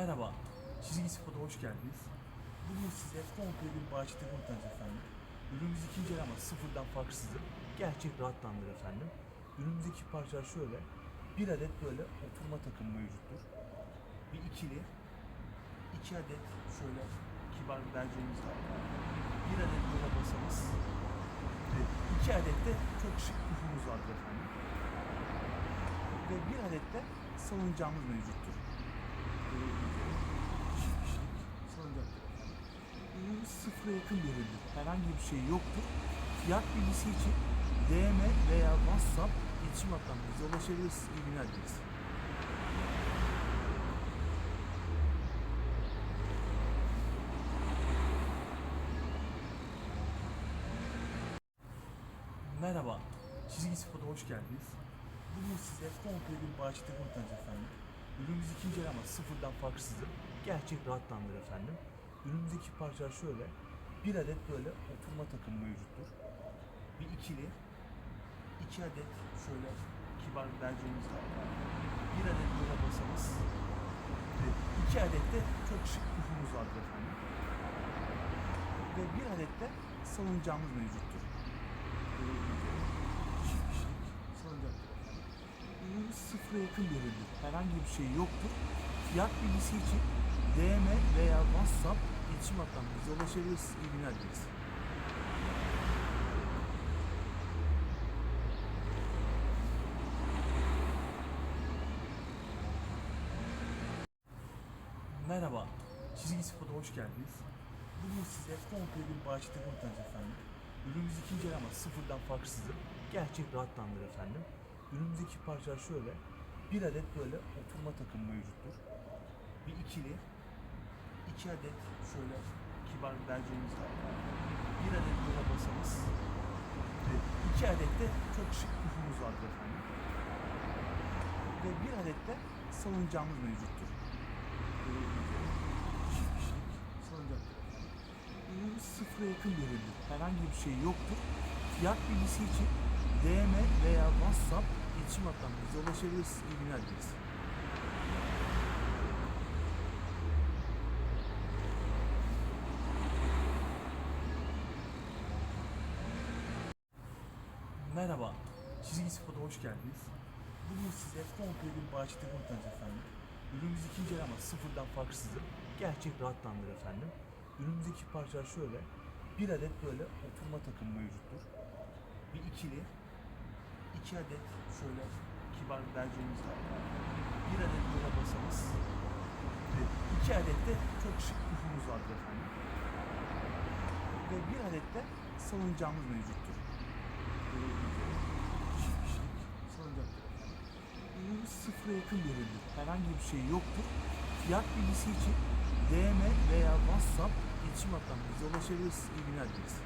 Merhaba, Çizgi Spor'a hoş geldiniz. Bugün size komple bir bahçe takımı tanıtacağız efendim. Ürünümüz ikinci el ama sıfırdan farksızdır. Gerçek rahatlandır efendim. Ürünümüzdeki parçalar şöyle. Bir adet böyle oturma takımı mevcuttur. Bir ikili, iki adet şöyle kibar bir bercerimiz var. Bir adet böyle masamız. Ve iki adet de çok şık pufumuz vardır efendim. Ve bir adet de salıncağımız mevcuttur. Çift kişilik salınacaktır efendim. Ürünümüz sıfıra yakın verildi. Herhangi bir şey yoktur. Fiyat bilgisi için DM veya WhatsApp iletişim bize ulaşabilirsiniz. İyi günler dileriz. Merhaba, Çizgi Spor'a hoş geldiniz. Bugün size komple bir bahçe takımı tanıtacağız efendim. İkinci el ama sıfırdan farksızdır. Gerçek rahatlandır efendim. Ürünümüzdeki parçalar şöyle. Bir adet böyle oturma takımı mevcuttur. Bir ikili, iki adet şöyle kibar bir bercerimiz var. Bir adet böyle masamız. İki adet de çok şık pufumuz vardır efendim. Ve bir adet de salıncağımız mevcuttur. Çift kişilik salınacaktır efendim. Ürünümüz sıfıra yakın verildi. Herhangi bir şey yoktur. Fiyat bilgisi için DM veya WhatsApp iletişim hattından bize ulaşabilirsiniz. İyi günler dileriz. Merhaba, Çizgi Spor'a hoş geldiniz. Bugün size komple bir bahçe tanıtacağız efendim. Ürünümüz ikinci ama sıfırdan farksızdır. Gerçek rahatlandır efendim. Ürünümüzdeki parçalar şöyle. Bir adet böyle oturma takımı mevcuttur. Bir ikili, iki adet şöyle kibar bir bercerimiz var. Bir adet böyle masamız. Ve iki adet de çok şık pufumuz vardır efendim. Ve bir adet de salıncağımız mevcuttur. Çift kişilik salınacaktır efendim. Sıfıra yakın verildi. Herhangi bir şey yoktur. Fiyat bilgisi için DM veya WhatsApp iletişim hattından bize ulaşabilirsiniz. İyi günler dileriz. Merhaba, Çizgi Spor'a hoş geldiniz. Bugün size komple bir bahçe takımı tanıtacağız efendim. Ürünümüz ikinci el ama sıfırdan farksızdır. Gerçek rahatlandır efendim. Ürünümüzdeki parçalar şöyle. Bir adet böyle oturma takımı mevcuttur. Bir ikili, iki adet şöyle kibar bir bercerimiz var. Bir adet böyle masamız. Ve iki adet de çok şık pufumuz vardır efendim. Ve bir adet de salıncağımız mevcuttur. Çift kişilik salınacaktır efendim. Ürünümüz sıfıra yakın verildi. Herhangi bir şey yoktur. Fiyat bilgisi için DM veya WhatsApp iletişim hattından bize ulaşabilirsiniz. İyi günler dileriz.